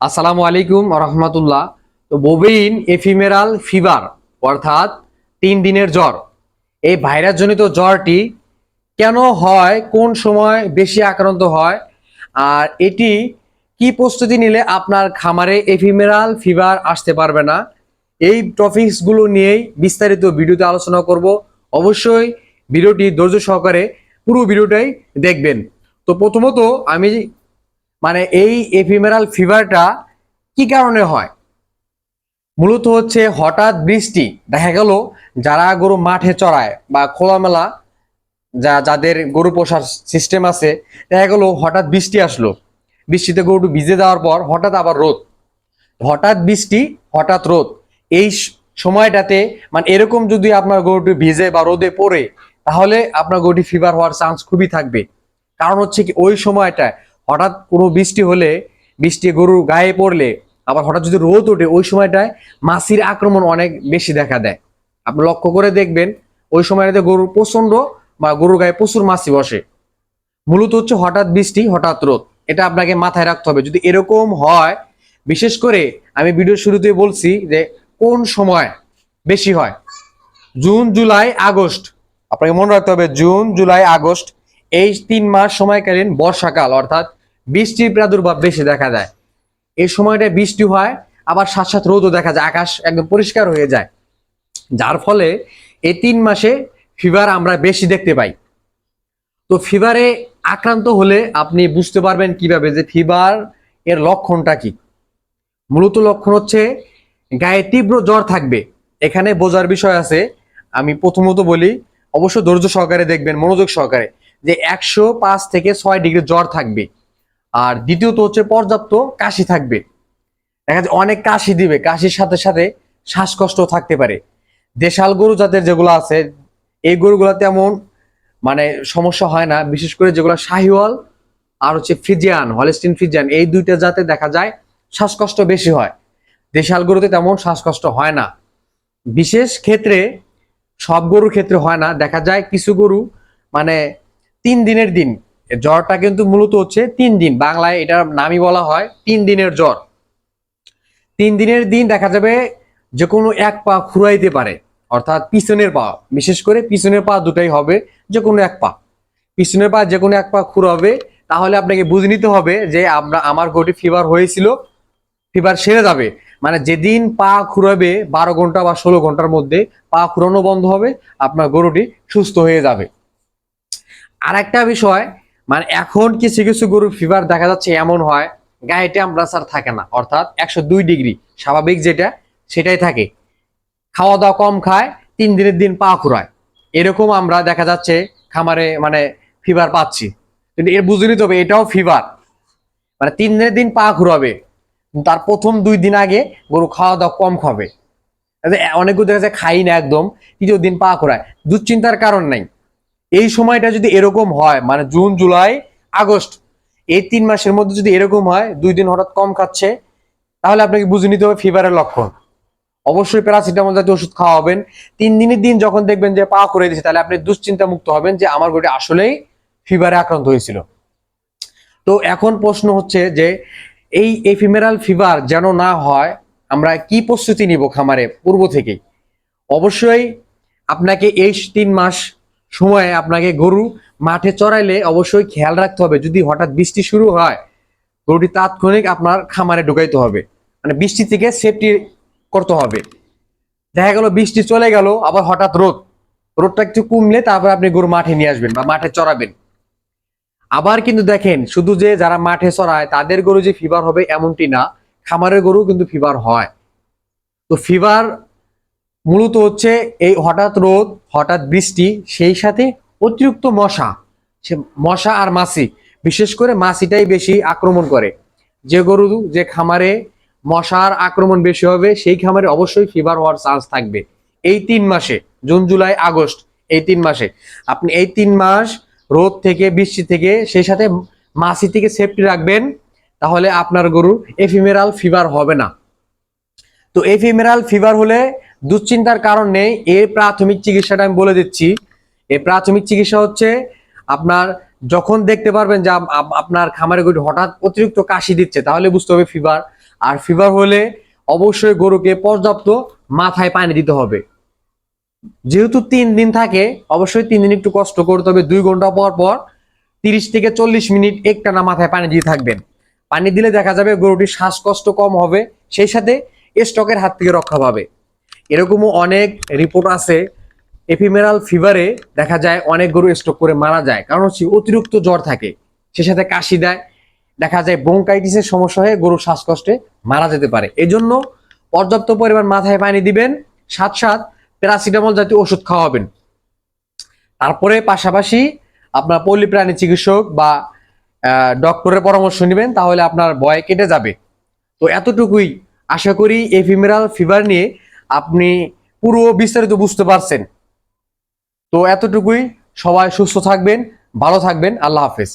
আসসালামু আলাইকুম রহমতুল্লাহ। তো বোবেইন এফিমেরাল ফিভার, অর্থাৎ তিন দিনের জ্বর। এই ভাইরাসজনিত জ্বরটি কেন হয়, কোন সময় বেশি আক্রান্ত হয়, আর এটি কি প্রস্তুতি নিলে আপনার খামারে এফিমেরাল ফিভার আসতে পারবে না, এই টপিকসগুলো নিয়েই বিস্তারিত ভিডিওতে আলোচনা করব। অবশ্যই ভিডিওটি ধৈর্য সহকারে পুরো ভিডিওটাই দেখবেন। তো প্রথমত আমি মানে এই এফিমেরাল ফিভারটা কি কারণে হয়? মূলত হচ্ছে হঠাৎ বৃষ্টি, দেখা গেল যারা গরু মাঠে চড়ায় বা খোলামেলা যা, যাদের গরু পোষার সিস্টেম আছে, দেখা গেল হঠাৎ বৃষ্টি আসলো। বৃষ্টিতে গরুটি ভিজে যাওয়ার পর হঠাৎ আবার রোদ। হঠাৎ বৃষ্টি, হঠাৎ রোদ। এই সময়টাতে মানে এরকম যদি আপনার গরুটি ভিজে বা রোদে পড়ে, তাহলে আপনার গরুটি ফিভার হওয়ার চান্স খুবই থাকবে। কারণ হচ্ছে কি ওই সময়টায় হঠাৎ কোনো বৃষ্টি হলে বৃষ্টি গরুর গায়ে পড়লে, আবার হঠাৎ যদি রোদ ওঠে, ওই সময়টায় মাছির আক্রমণ অনেক বেশি দেখা দেয়। আপনি লক্ষ্য করে দেখবেন, ওই সময়টাতে গরুর প্রচণ্ড বা গরুর গায়ে প্রচুর মাছি বসে। মূলত হচ্ছে হঠাৎ বৃষ্টি, হঠাৎ রোদ। এটা আপনাকে মাথায় রাখতে হবে। যদি এরকম হয়, বিশেষ করে আমি ভিডিওর শুরুতে বলছি যে কোন সময় বেশি হয়? June, July, August. আপনাকে মনে রাখতে হবে, জুন, জুলাই, আগস্ট, এই তিন মাস সময়কালীন বর্ষাকাল, অর্থাৎ বৃষ্টির প্রাদুর্ভাব বেশি দেখা যায় এই সময়টা বৃষ্টি হয়, আবার সাথে সাথে রোদও দেখা যায়, আকাশ একদম পরিষ্কার হয়ে যায়। যার ফলে এই তিন মাসে ফিভার আমরা বেশি দেখতে পাই। তো ফিভারে আক্রান্ত হলে আপনি বুঝতে পারবেন কীভাবে যে ফিভার এর লক্ষণটা কি। মূলত লক্ষণ হচ্ছে গায়ে তীব্র জ্বর থাকবে। এখানে বোঝার বিষয় আছে, আমি প্রথমত বলি, অবশ্য ধৈর্য সহকারে দেখবেন, মনোযোগ সহকারে, যে একশো পাঁচ থেকে ছয় ডিগ্রি জ্বর থাকবে। আর দ্বিতীয়ত হচ্ছে পর্যাপ্ত কাশি থাকবে। দেখা যায় অনেক কাশি দিবে, কাশির সাথে সাথে শ্বাসকষ্ট থাকতে পারে। দেশাল গরু জাতের যেগুলো আছে, এই গরুগুলো তেমন মানে সমস্যা হয় না। বিশেষ করে যেগুলো শাহিওয়াল আর হচ্ছে ফ্রিজিয়ান হলেস্টিন ফ্রিজিয়ান এই দুইটা জাতে দেখা যায় শ্বাসকষ্ট বেশি হয়। দেশাল গরুতে তেমন শ্বাসকষ্ট হয় না। বিশেষ ক্ষেত্রে সব গরুর ক্ষেত্রে হয় না। দেখা যায় কিছু গরু মানে তিন দিনের দিন জ্বরটা কিন্তু মূলত হচ্ছে তিন দিন। বাংলায় এটার নামই বলা হয় তিন দিনের জ্বর। তিন দিনের দিন দেখা যাবে যে কোনো এক পা খুঁড়াইতে পারে, অর্থাৎ পিছনের পা, বিশেষ করে পিছনের পা দুটাই হবে যে কোনো এক পা। পিছনের পা যে কোনো এক পা খুঁড়াবে তাহলে আপনাকে বুঝে নিতে হবে যে আমরা, আমার গরুটি ফিভার হয়েছিল ফিভার সেরে যাবে। মানে যেদিন পা খুঁড়াবে বারো ঘণ্টা বা ষোলো ঘণ্টার মধ্যে, পা খুঁড়ানো বন্ধ হবে, আপনার গরুটি সুস্থ হয়ে যাবে। আর একটা বিষয় মানে এখন কিছু কিছু গরুর ফিভার দেখা যাচ্ছে এমন হয়, গায়ে টেম্পারেচার থাকে না, অর্থাৎ একশো দুই ডিগ্রি, স্বাভাবিক যেটা, সেটাই থাকে। খাওয়া দাওয়া কম খায়, তিন দিনের দিন পা খুঁড়ায় এরকম আমরা দেখা যাচ্ছে খামারে মানে ফিভার পাচ্ছি। কিন্তু এর বুঝে নিতে হবে, এটাও ফিভার মানে তিন দিনের দিন পা ঘুরাবে, তার প্রথম দুই দিন আগে গরু খাওয়া দাওয়া কম খাবে। অনেক দেখা যায় খাই না একদম, তৃতীয় দিন পা ঘুরায়। দুশ্চিন্তার কারণ নাই। এই সময়টা যদি এরকম হয় মানে জুন, জুলাই, আগস্ট, এই তিন মাসের মধ্যে যদি এরকম হয়, দুই দিন হঠাৎ কম খাচ্ছে, তাহলে আপনাকে বুঝে নিতে হবে ফিভারের লক্ষণ। অবশ্যই প্যারাসিটামল জাতীয় ওষুধ খাওয়াবেন। তিন দিনের দিন যখন দেখবেন যে পা করে দিচ্ছে তাহলে আপনি দুশ্চিন্তা মুক্ত হবেন যে আমার গরুটি আসলেই ফিভারে আক্রান্ত হয়েছিল। তো এখন প্রশ্ন হচ্ছে যে, এই এফিমেরাল ফিভার যেন না হয়, আমরা কি প্রস্তুতি নিব খামারে পূর্ব থেকেই? অবশ্যই আপনাকে এই তিন মাস সময়ে আপনাকে গরু মাঠে চড়াইলে অবশ্যই খেয়াল রাখতে হবে। যদি হঠাৎ বৃষ্টি শুরু হয়, গরুটি তাৎক্ষণিক আপনার খামারে ঢুকাইতে হবে। মানে বৃষ্টি থেকে সেফটি করতে হবে। দেখা গেল বৃষ্টি চলে গেল, আবার হঠাৎ রোদ। রোদটা একটু কমলে তারপর আপনি গরু মাঠে নিয়ে আসবেন বা মাঠে চড়াবেন। আবার কিন্তু দেখেন, শুধু যে যারা মাঠে চড়ায়, তাদের গরু যে ফিভার হবে এমনটি না। খামারের গরু কিন্তু ফিভার হয়। তো ফিভার মূলত হচ্ছে এই হঠাৎ রোদ, হঠাৎ বৃষ্টি, সেই সাথে অতিরিক্ত মশা, সে মশা আর মাছি, বিশেষ করে মাছিটাই বেশি আক্রমণ করে। যে গরু, যে খামারে মশার আক্রমণ বেশি হবে, সেই খামারে অবশ্যই ফিভার হওয়ার চান্স থাকবে। এই তিন মাসে, জুন, জুলাই, আগস্ট, এই তিন মাসে। আপনি এই তিন মাস রোদ থেকে, বৃষ্টি থেকে, সেই সাথে মাছি থেকে সেফটি রাখবেন, তাহলে আপনার গরু এফিমেরাল ফিভার হবে না। তো এফিমেরাল ফিভার হলে দুশ্চিন্তার কারণ নেই এর প্রাথমিক চিকিৎসাটা আমি বলে দিচ্ছি। এই প্রাথমিক চিকিৎসা হচ্ছে আপনার যখন দেখতে পারবেন যে আপ- আপ- আপনার খামারে গরু হঠাৎ অতিরিক্ত কাশি দিচ্ছে, তাহলে বুঝতে হবে ফিভার আর ফিভার হলে অবশ্যই গরুকে পর্যাপ্ত মাথায় পানি দিতে হবে। যেহেতু তিন দিন থাকে, অবশ্যই তিন দিন একটু কষ্ট করতে হবে। দুই ঘণ্টা পর পর তিরিশ থেকে চল্লিশ মিনিট একটানা মাথায় পানি দিয়ে থাকবেন। পানি দিলে দেখা যাবে গরুটির শ্বাসকষ্ট কম হবে, সেই সাথে স্টকের হাত থেকে রক্ষা পাবে। এরকমও অনেক রিপোর্ট আছে। এফিমেরাল ফিভারে দেখা যায় অনেক গরু স্ট্রোক করে মারা যায়। কারণ হচ্ছে অতিরিক্ত জ্বর থাকে। সে সাথে কাশি দেয়। দেখা যায় ব্রোঙ্কাইটিসের সমস্যা হয়ে গরুর শ্বাসকষ্টে মারা যেতে পারে। এজন্য পর্যাপ্ত পরিমাণ মাথায় পানি দিবেন। সাত সাত প্যারাসিটামল জাতীয় ওষুধ খাওয়াবেন। তারপরে পাশাপাশি আপনার পল্লী প্রাণী চিকিৎসক বা ডক্টরের পরামর্শ নেবেন, তাহলে আপনার ভয় কেটে যাবে। তো এতটুকুই আশা করি এফিমেরাল ফিভার নিয়ে আপনি পুরো বিস্তারিত বুঝতে পারছেন। তো এতটুকুই সবাই সুস্থ থাকবেন ভালো থাকবেন আল্লাহ হাফেজ।